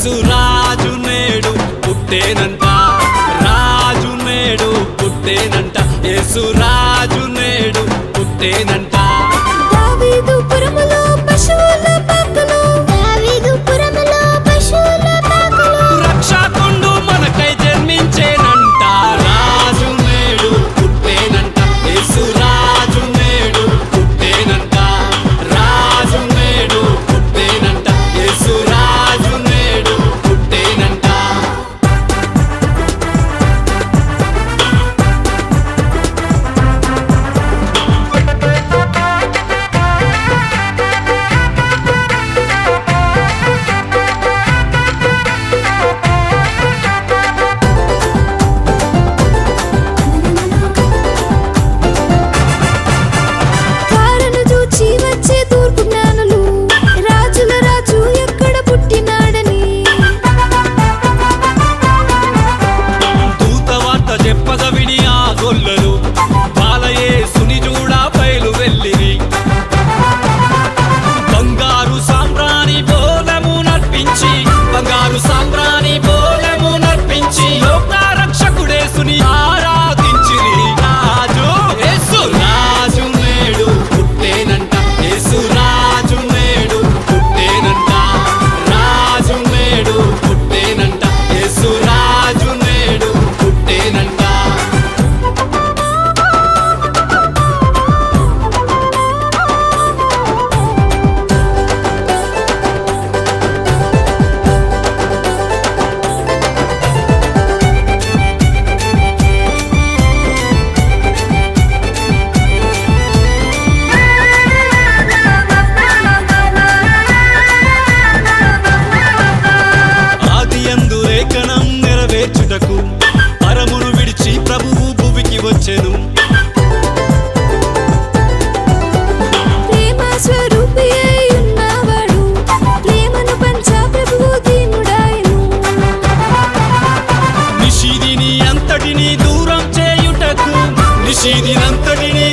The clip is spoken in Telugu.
ఏసురాజు నేడు పుట్టేనంట. రాజు నేడు పుట్టేనంట. యేసు రాజు నేడు పుట్టేనంట. అంతటినీ